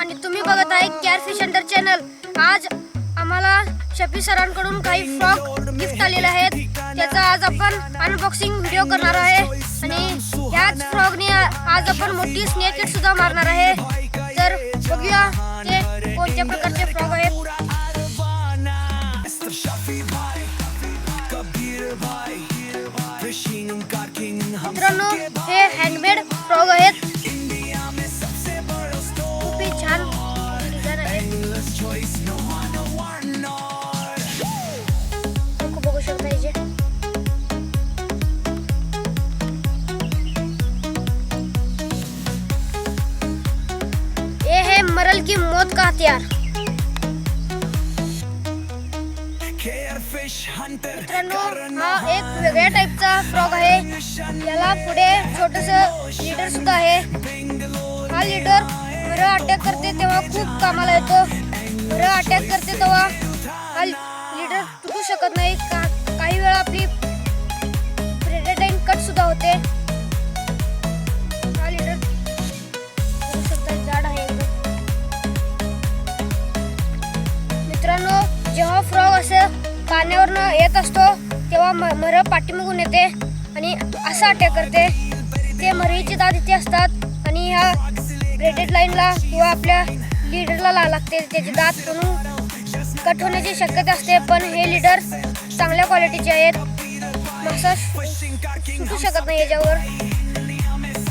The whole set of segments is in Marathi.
आणि तुम्ही बघत आहे कॅर फिश अंडर चॅनल आज आम्हाला शफी सरांकडून काही फ्रॉक गिफ्ट आलेले आहेत. त्याचा आज आपण अनबॉक्सिंग व्हिडिओ करणार आहे. आणि ह्याच फ्रॉकने आज आपण मोठी स्नेक सुद्धा मारणार आहे. तर बघूया ते हथियार मित्रांनो हा एक वेगळ्या टाईपचा फ्रॉक आहे. याला पुढे छोटस लीडर सुद्धा आहे. हा लीडर मर अटॅक करते तेव्हा खूप कामाला येतो. मर अटॅक करते तेव्हा हा लीडर तुटू शकत नाही. का काही वेळा आपली प्रेडेटाईन कट सुद्धा होते. पाण्यावरनं येत असतो तेव्हा म- मर पाठीमागून येते आणि असं अटॅक करते. ते मरीची दात इथे असतात आणि ह्या ब्रेडेड लाईनला किंवा आपल्या लीडरला ला लागते त्याचे दात म्हणून कट होण्याची शक्यता असते. पण हे लीडर चांगल्या क्वालिटीचे आहेत. मासा सुटू शकत नाही याच्यावर.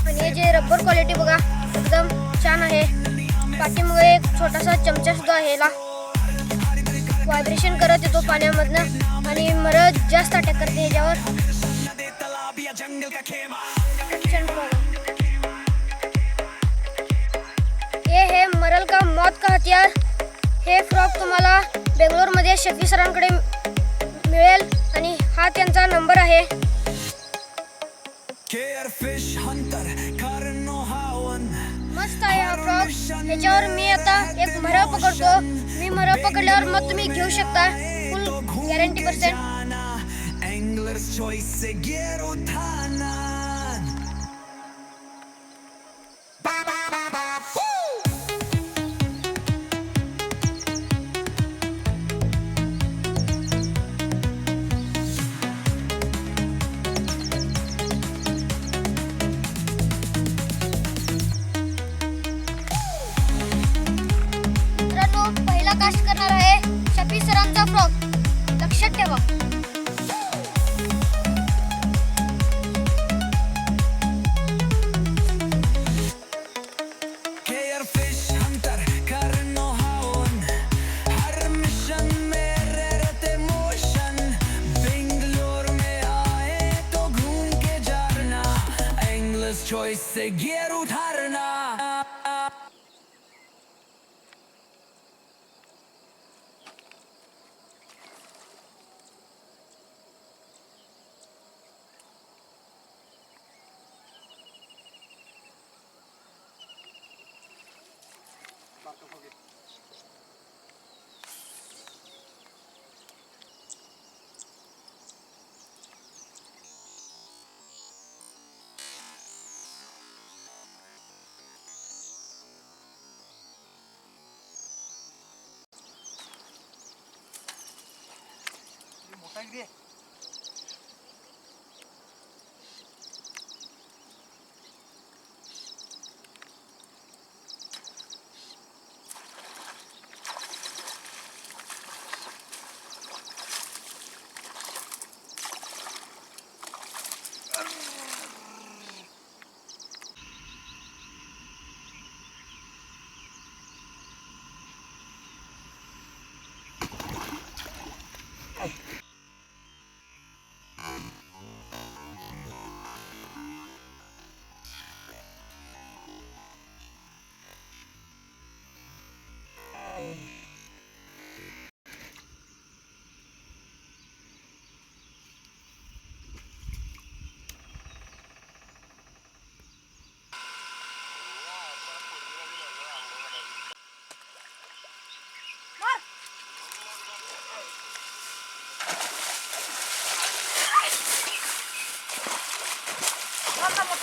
आणि हे जे रबर क्वालिटी बघा एकदम छान आहे. पाठीमुळे एक छोटासा चमचा सुद्धा आहे याला. व्हायब्रेशन करत येतो पाण्यामधनं आणि मरत जास्त अटॅक करते याच्यावर हे हे मरल का मौत का हथियार? हे फ्रॉक तुम्हाला बेंगलोरमध्ये शफी सरांकडे मिळेल आणि हा त्यांचा नंबर आहे. त्याच्यावर मी आता एक मरळ पकडतो. मी मरळ पकडल्यावर मग तुम्ही घेऊ शकता. Full guarantee percent choice, se gjeru të harna. Hadi gidelim.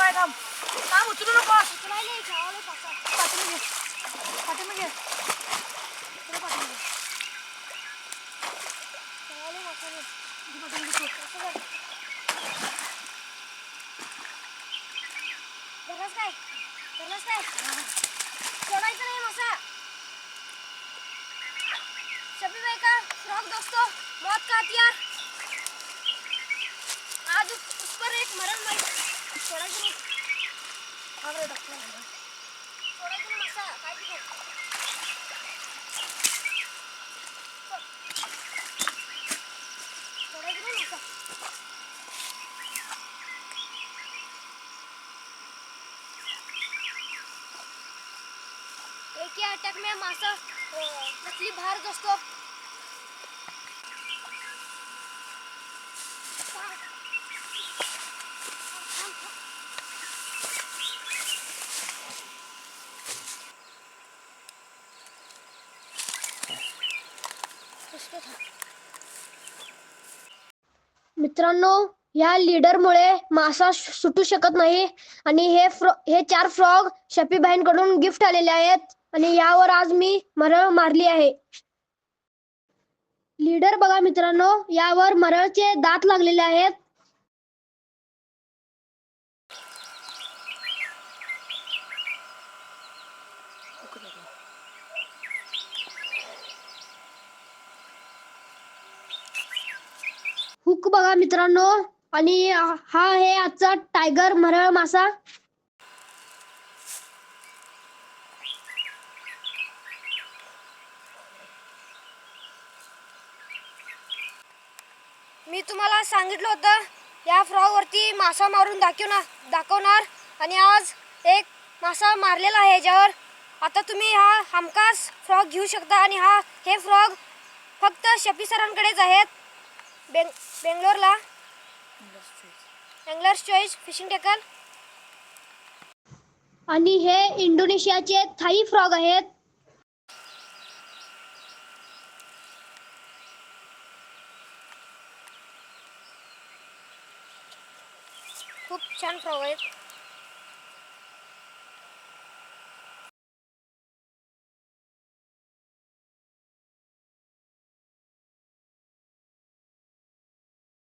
आहे थांब थांब उचलू नको उचलायला घ्यावं पाठीमागे पाठीमागे पुढे पाठीमागे चालेल, वाचायला. इथे पाठीमागे तू. असं कर. धरलास काय धरलास काय सोडायचं नाही मासा शबी भाई का फ्रॉक दोस्तों मौत का हथियार आज उस उस पर एक मरण मर सोडायचं नाही हा बरं सोडायचं काय एक ही अटॅक में मासा अ, मछली बाहर दोस्तों। मित्रांनो या लीडरमुळे मासा सुटू शकत नाही. आणि हे हे चार फ्रॉग शपीबाईंकडून गिफ्ट आलेले आहेत. आणि यावर आज मी मरळ मारली आहे. लीडर बघा मित्रांनो यावर मरळचे दात लागलेले आहेत. हुक बघा मित्रांनो. आणि हा आहे आजचा टायगर मरळ मासा. मी तुम्हाला सांगितलं होतं या फ्रॉगवरती मासा मारून दाखवणार दाखवणार. आणि आज एक मासा मारलेला आहे याच्यावर आता तुम्ही हा हमखास फ्रॉग घेऊ शकता. आणि हा हे फ्रॉग फक्त शफी सरांकडेच आहेत. बेंग बेंगलोरला? अँगलर्स चॉईस फिशिंग टेकल आणि हे इंडोनेशियाचे थाई फ्रॉग आहेत. खूप छान फ्रॉग आहेत.